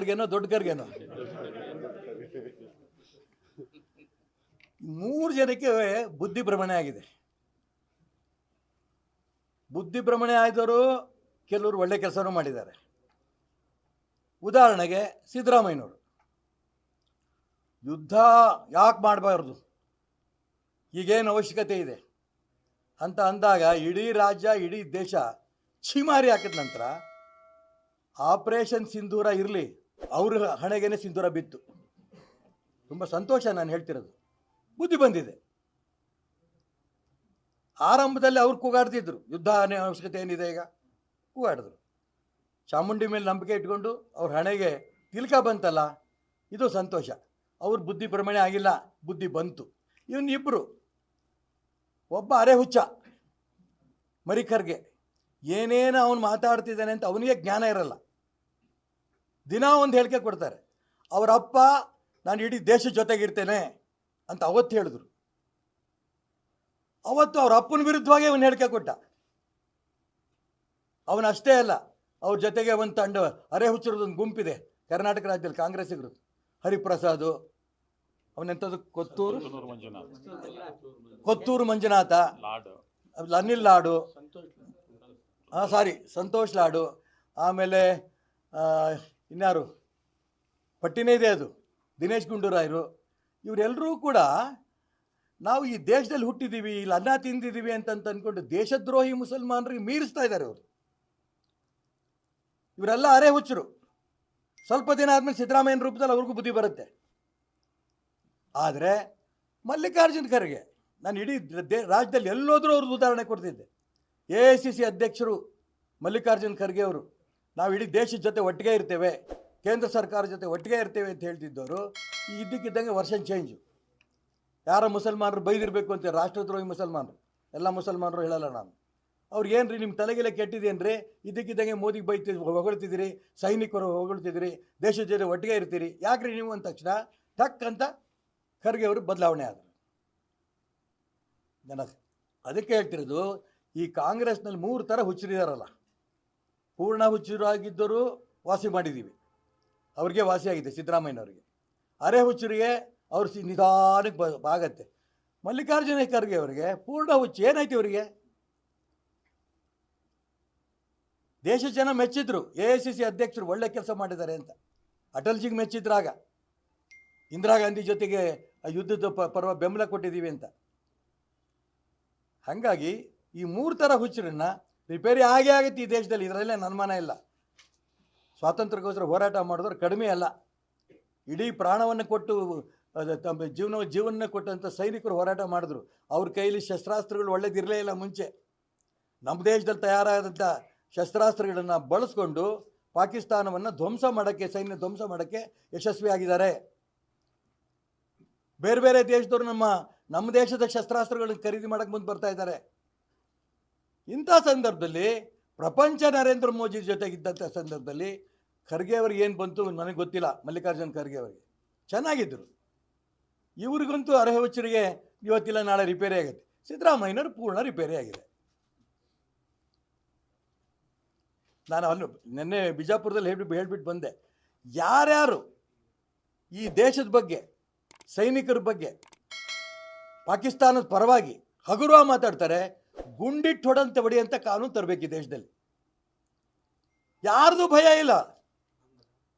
ಖರ್ಗೆನೋ ದೊಡ್ಡ ಖರ್ಗೆನೋ ಮೂರು ಜನಕ್ಕೆ ಬುದ್ಧಿ ಭ್ರಮಣೆ ಆಗಿದೆ. ಬುದ್ಧಿ ಭ್ರಮಣೆ ಆದವರು ಕೆಲವರು ಒಳ್ಳೆ ಕೆಲಸನೂ ಮಾಡಿದ್ದಾರೆ. ಉದಾಹರಣೆಗೆ ಸಿದ್ದರಾಮಯ್ಯನವರು. ಯುದ್ಧ ಯಾಕೆ ಮಾಡಬಾರ್ದು? ಈಗೇನು ಅವಶ್ಯಕತೆ ಇದೆ? ಅಂತ ಅಂದಾಗ ಇಡೀ ರಾಜ್ಯ, ಇಡೀ ದೇಶ ಛೀಮಾರಿ ಹಾಕಿದ ನಂತರ ಆಪರೇಷನ್ ಸಿಂಧೂರ ಇರಲಿ ಅವ್ರ ಹಣೆಗೇನೆ ಸಿಂಧೂರ ಬಿತ್ತು. ತುಂಬ ಸಂತೋಷ ನಾನು ಹೇಳ್ತಿರೋದು. ಬುದ್ಧಿ ಬಂದಿದೆ. ಆರಂಭದಲ್ಲಿ ಅವ್ರು ಕೂಗಾಡ್ತಿದ್ರು. ಯುದ್ಧ ಅವಶ್ಯಕತೆ ಏನಿದೆ ಈಗ? ಕೂಗಾಡಿದ್ರು. ಚಾಮುಂಡಿ ಮೇಲೆ ನಂಬಿಕೆ ಇಟ್ಕೊಂಡು ಅವ್ರ ಹಣೆಗೆ ತಿಲ್ಕ ಬಂತಲ್ಲ, ಇದು ಸಂತೋಷ. ಅವ್ರ ಬುದ್ಧಿ ಭ್ರಮಣೆ ಆಗಿಲ್ಲ, ಬುದ್ಧಿ ಬಂತು. ಇವನ್ನಿಬ್ಬರು ಒಬ್ಬ ಅರೆ ಹುಚ್ಚ ಮರಿಕರ್ಗೆ ಏನೇನು ಅವನು ಮಾತಾಡ್ತಿದ್ದಾನೆ ಅಂತ ಅವನಿಗೆ ಜ್ಞಾನ ಇರಲ್ಲ. ದಿನ ಒಂದು ಹೇಳಿಕೆ ಕೊಡ್ತಾರೆ. ಅವರ ಅಪ್ಪ ನಾನು ಇಡೀ ದೇಶ ಜೊತೆಗಿರ್ತೇನೆ ಅಂತ ಅವತ್ತು ಹೇಳಿದ್ರು. ಅವತ್ತು ಅವ್ರ ಅಪ್ಪನ ವಿರುದ್ಧವಾಗಿ ಅವನು ಹೇಳಿಕೆ ಕೊಟ್ಟ. ಅವನು ಅಷ್ಟೇ ಅಲ್ಲ ಅವ್ರ ಜೊತೆಗೆ ಒಂದು ತಂಡ ಅರೆ ಹುಚ್ಚರದೊಂದು ಗುಂಪಿದೆ ಕರ್ನಾಟಕ ರಾಜ್ಯದಲ್ಲಿ ಕಾಂಗ್ರೆಸ್ಸಿಗರು. ಹರಿಪ್ರಸಾದ್ ಅವನೆಂಥದ್ದು ಕೊತ್ತೂರು? ಕೊತ್ತೂರು ಮಂಜುನಾಥ. ಅನಿಲ್ ಲಾಡು. ಹಾಂ ಸಾರಿ ಸಂತೋಷ್ ಲಾಡು. ಆಮೇಲೆ ಆ, ಇನ್ಯಾರು? ಪಟ್ಟಿನೇ ಇದೆ ಅದು. ದಿನೇಶ್ ಗುಂಡೂರಾಯರು. ಇವರೆಲ್ಲರೂ ಕೂಡ ನಾವು ಈ ದೇಶದಲ್ಲಿ ಹುಟ್ಟಿದ್ದೀವಿ ಇಲ್ಲಿ ಅನ್ನ ತಿಂದಿದ್ದೀವಿ ಅಂತಂತ ಅಂದ್ಕೊಂಡು ದೇಶದ್ರೋಹಿ ಮುಸಲ್ಮಾನರಿಗೆ ಮೀರಿಸ್ತಾ ಇದ್ದಾರೆ ಅವರು ಇವರೆಲ್ಲ ಅರೆ ಹುಚ್ಚರು. ಸ್ವಲ್ಪ ದಿನ ಆದಮೇಲೆ ಸಿದ್ದರಾಮಯ್ಯನ ರೂಪದಲ್ಲಿ ಅವ್ರಿಗೂ ಬುದ್ಧಿ ಬರುತ್ತೆ. ಆದರೆ ಮಲ್ಲಿಕಾರ್ಜುನ್ ಖರ್ಗೆ, ನಾನು ಇಡೀ ದೇ- ರಾಜ್ಯದಲ್ಲಿ ಎಲ್ಲೋದ್ರೂ ಅವ್ರದ್ದು ಉದಾಹರಣೆ ಕೊಡ್ತಿದ್ದೆ. ಎ ಸಿ ಸಿ ಅಧ್ಯಕ್ಷರು ಮಲ್ಲಿಕಾರ್ಜುನ್ ಖರ್ಗೆ ಅವರು. ನಾವು ಇಡೀ ದೇಶದ ಜೊತೆ ಒಟ್ಟಿಗೆ ಇರ್ತೇವೆ, ಕೇಂದ್ರ ಸರ್ಕಾರ ಜೊತೆ ಒಟ್ಟಿಗೆ ಇರ್ತೇವೆ ಅಂತ ಹೇಳ್ತಿದ್ದವರು, ಈ ಇದ್ದಕ್ಕಿದ್ದಂಗೆ ವರ್ಷನ್ ಚೇಂಜು ಯಾರ ಮುಸಲ್ಮಾನರು ಬೈದಿರಬೇಕು ಅಂತ ರಾಷ್ಟ್ರದ್ರೋಹಿ ಮುಸಲ್ಮಾನರು, ಎಲ್ಲ ಮುಸಲ್ಮಾನರು ಹೇಳಲ್ಲ ನಾನು. ಅವ್ರು ಏನು ರೀ ನಿಮ್ಮ ತಲೆಗೆಲ್ಲ ಕೆಟ್ಟಿದೇನ್ರಿ ಇದ್ದಕ್ಕಿದ್ದಂಗೆ ಮೋದಿಗೆ ಬೈತಿ, ಹೊಗಳ್ತಿದ್ದೀರಿ, ಸೈನಿಕರು ಹೊಗಳ್ತಿದ್ದೀರಿ, ದೇಶದ ಜೊತೆ ಒಟ್ಟಿಗೆ ಇರ್ತೀರಿ, ಯಾಕ್ರಿ ನೀವು ಅಂದ ತಕ್ಷಣ ಟಕ್ ಅಂತ ಖರ್ಗೆ ಅವರು ಬದಲಾವಣೆ ಆದರು. ನನಗೆ ಅದಕ್ಕೆ ಹೇಳ್ತಿರೋದು, ಈ ಕಾಂಗ್ರೆಸ್ನಲ್ಲಿ ಮೂರು ಥರ ಹುಚ್ಚರಿದಾರಲ್ಲ. ಪೂರ್ಣ ಹುಚ್ಚರಾಗಿದ್ದರೂ ವಾಸಿ ಮಾಡಿದ್ದೀವಿ. ಅವ್ರಿಗೆ ವಾಸಿ ಆಗಿದೆ ಅರೆ ಹುಚ್ಚರಿಗೆ ಅವ್ರು ಸಿ ನಿಧಾನಕ್ಕೆ ಬ ಆಗತ್ತೆ ಮಲ್ಲಿಕಾರ್ಜುನ ಖರ್ಗೆ ಅವರಿಗೆ ಪೂರ್ಣ ಹುಚ್ಚು ಏನಾಯ್ತು ಇವರಿಗೆ? ದೇಶ ಜನ ಮೆಚ್ಚಿದ್ರು, ಎ ಐ ಸಿ ಸಿ ಅಧ್ಯಕ್ಷರು ಒಳ್ಳೆ ಕೆಲಸ ಮಾಡಿದ್ದಾರೆ ಅಂತ. ಅಟಲ್ಜಿಗೆ ಮೆಚ್ಚಿದ್ರಾಗ ಇಂದಿರಾ ಗಾಂಧಿ ಜೊತೆಗೆ ಯುದ್ಧದ ಪರ್ವ ಬೆಂಬಲ ಕೊಟ್ಟಿದ್ದೀವಿ ಅಂತ. ಹಾಗಾಗಿ ಈ ಮೂರು ಥರ ಹುಚ್ಚರನ್ನ ರಿಪೇರಿ ಆಗೇ ಆಗುತ್ತೆ ಈ ದೇಶದಲ್ಲಿ. ಇದರಲ್ಲೇ ಅನುಮಾನ ಇಲ್ಲ. ಸ್ವಾತಂತ್ರ್ಯಕ್ಕೋಸ್ಕರ ಹೋರಾಟ ಮಾಡಿದವರು ಕಡಿಮೆ ಅಲ್ಲ. ಇಡೀ ಪ್ರಾಣವನ್ನು ಕೊಟ್ಟು ತಮ್ಮ ಜೀವನ ಜೀವನ ಕೊಟ್ಟಂಥ ಸೈನಿಕರು ಹೋರಾಟ ಮಾಡಿದ್ರು. ಅವ್ರ ಕೈಲಿ ಶಸ್ತ್ರಾಸ್ತ್ರಗಳು ಒಳ್ಳೇದಿರಲೇ ಇಲ್ಲ ಮುಂಚೆ. ನಮ್ಮ ದೇಶದಲ್ಲಿ ತಯಾರಾದಂಥ ಶಸ್ತ್ರಾಸ್ತ್ರಗಳನ್ನು ಬಳಸ್ಕೊಂಡು ಪಾಕಿಸ್ತಾನವನ್ನು ಧ್ವಂಸ ಮಾಡೋಕ್ಕೆ, ಸೈನ್ಯ ಧ್ವಂಸ ಮಾಡೋಕ್ಕೆ ಯಶಸ್ವಿಯಾಗಿದ್ದಾರೆ ಬೇರೆ ಬೇರೆ ದೇಶದವರು ನಮ್ಮ ನಮ್ಮ ದೇಶದ ಶಸ್ತ್ರಾಸ್ತ್ರಗಳನ್ನು ಖರೀದಿ ಮಾಡೋಕ್ಕೆ ಮುಂದೆ ಬರ್ತಾ ಇದ್ದಾರೆ. ಇಂಥ ಸಂದರ್ಭದಲ್ಲಿ ಪ್ರಪಂಚ ನರೇಂದ್ರ ಮೋದಿ ಜೊತೆಗಿದ್ದಂಥ ಸಂದರ್ಭದಲ್ಲಿ ಖರ್ಗೆ ಅವ್ರಿಗೆ ಏನು ಬಂತು ನನಗೆ ಗೊತ್ತಿಲ್ಲ, ಮಲ್ಲಿಕಾರ್ಜುನ್ ಖರ್ಗೆ ಅವರಿಗೆ. ಚೆನ್ನಾಗಿದ್ದರು ಇವ್ರಿಗಂತೂ ಅರ್ಹವಚ್ಚರಿಗೆ ಇವತ್ತಿಲ್ಲ, ನಾಳೆ ರಿಪೇರಿ ಆಗುತ್ತೆ. ಸಿದ್ದರಾಮಯ್ಯನವರು ಪೂರ್ಣ ರಿಪೇರಿ ಆಗಿದೆ. ನಾನು ಅಲ್ಲಿ ನಿನ್ನೆ ಬಿಜಾಪುರದಲ್ಲಿ ಹೇಳ್ಬಿಟ್ಟು ಹೇಳ್ಬಿಟ್ಟು ಬಂದೆ. ಯಾರ್ಯಾರು ಈ ದೇಶದ ಬಗ್ಗೆ, ಸೈನಿಕರ ಬಗ್ಗೆ, ಪಾಕಿಸ್ತಾನದ ಪರವಾಗಿ ಹಗುರವಾಗಿ ಮಾತಾಡ್ತಾರೆ ಗುಂಡಿಟ್ಟು ಹೊಡಂತೆ ಹೊಡೆಯಂತ ಕಾನೂನು ತರಬೇಕು ಈ ದೇಶದಲ್ಲಿ. ಯಾರ್ದು ಭಯ ಇಲ್ಲ.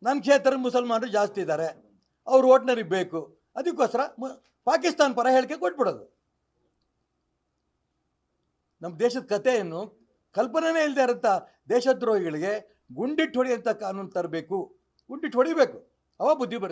ನನ್ನ ಕ್ಷೇತ್ರ ಮುಸಲ್ಮಾನರು ಜಾಸ್ತಿ ಇದ್ದಾರೆ. ಅವ್ರು ಓಟ್ನರಿಗೆ ಬೇಕು. ಅದಕ್ಕೋಸ್ಕರ ಪಾಕಿಸ್ತಾನ ಪರ ಹೇಳಿಕೆ ಕೊಟ್ಬಿಡೋದು. ನಮ್ಮ ದೇಶದ ಕಥೆಯನ್ನು ಕಲ್ಪನೆನೇ ಇಲ್ಲದೆ ಇರೋಂಥ ದೇಶದ್ರೋಹಿಗಳಿಗೆ ಗುಂಡಿಟ್ಟು ಅಂತ ಕಾನೂನು ತರಬೇಕು. ಗುಂಡಿಟ್ಟು ಹೊಡಿಬೇಕು. ಅವ ಬುದ್ಧಿ ಬರುತ್ತೆ.